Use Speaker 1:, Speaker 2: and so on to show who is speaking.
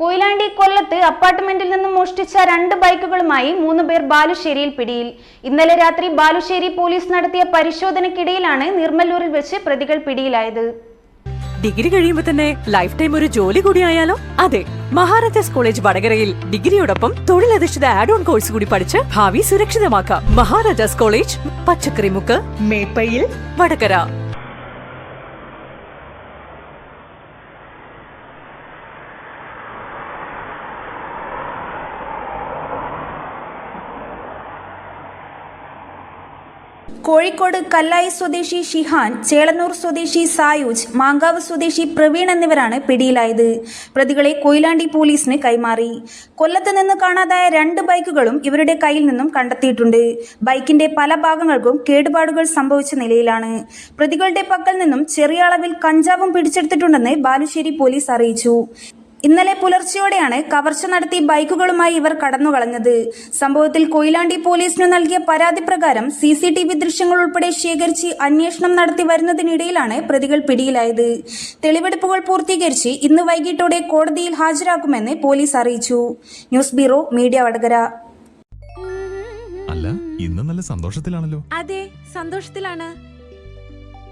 Speaker 1: കൊയിലാണ്ടി കൊല്ലത്ത് അപ്പാർട്ട്മെന്റിൽ നിന്നും മോഷ്ടിച്ച രണ്ട് ബൈക്കുകളുമായി മൂന്ന് പേർ ബാലുശ്ശേരിയിൽ പിടിയിൽ. ഇന്നലെ രാത്രി ബാലുശ്ശേരി പോലീസ് നടത്തിയ പരിശോധനയ്ക്കിടയിലാണ് നിർമ്മല്ലൂരിൽ വെച്ച് പ്രതികൾ പിടിയിലായത്.
Speaker 2: ഡിഗ്രി കഴിയുമ്പോ തന്നെ ലൈഫ് ടൈം ഒരു ജോലി കൂടി ആയാലോ? അതെ മഹാരാജാസ് കോളേജ് വടകരയിൽ ഡിഗ്രിയോടൊപ്പം തൊഴിലധിഷ്ഠിത ആഡ് ഓൺ കോഴ്സ് കൂടി പഠിച്ച് ഭാവി സുരക്ഷിതമാക്കാം. മഹാരാജാസ് കോളേജ് പച്ചക്കറിമുക്ക് മേപ്പയിൽ വടകര.
Speaker 3: കോഴിക്കോട് കല്ലായി സ്വദേശി ഷിഹാൻ ചേളന്നൂർ സ്വദേശി സായൂജ് മാങ്കാവ് സ്വദേശി പ്രവീൺ എന്നിവരാണ് പിടിയിലായത്. പ്രതികളെ കൊയിലാണ്ടി പോലീസിന് കൈമാറി. കൊല്ലത്ത് നിന്ന് കാണാതായ രണ്ട് ബൈക്കുകളും ഇവരുടെ കയ്യിൽ നിന്നും കണ്ടെത്തിയിട്ടുണ്ട്. ബൈക്കിന്റെ പല ഭാഗങ്ങൾക്കും കേടുപാടുകൾ സംഭവിച്ച നിലയിലാണ്. പ്രതികളുടെ പക്കൽ നിന്നും ചെറിയ അളവിൽ കഞ്ചാവും പിടിച്ചെടുത്തിട്ടുണ്ടെന്ന് ബാലുശ്ശേരി പോലീസ് അറിയിച്ചു. ഇന്നലെ പുലർച്ചെയോടെയാണ് കവർച്ച നടത്തി ബൈക്കുകളുമായി ഇവർ കടന്നുകളഞ്ഞത്. സംഭവത്തിൽ കൊയിലാണ്ടി പോലീസിനു നൽകിയ പരാതി പ്രകാരം സി സി ടി വി ദൃശ്യങ്ങൾ ഉൾപ്പെടെ ശേഖരിച്ച് അന്വേഷണം നടത്തി വരുന്നതിനിടയിലാണ് പ്രതികൾ പിടിയിലായത്. തെളിവെടുപ്പുകൾ പൂർത്തീകരിച്ച് ഇന്ന് വൈകിട്ടോടെ കോടതിയിൽ ഹാജരാക്കുമെന്ന് പോലീസ് അറിയിച്ചു. News bureau media Vadakara.
Speaker 4: അല്ല ഇന്ന് നല്ല സന്തോഷത്തിലാണല്ലോ.
Speaker 5: അതെ സന്തോഷത്തിലാണ്.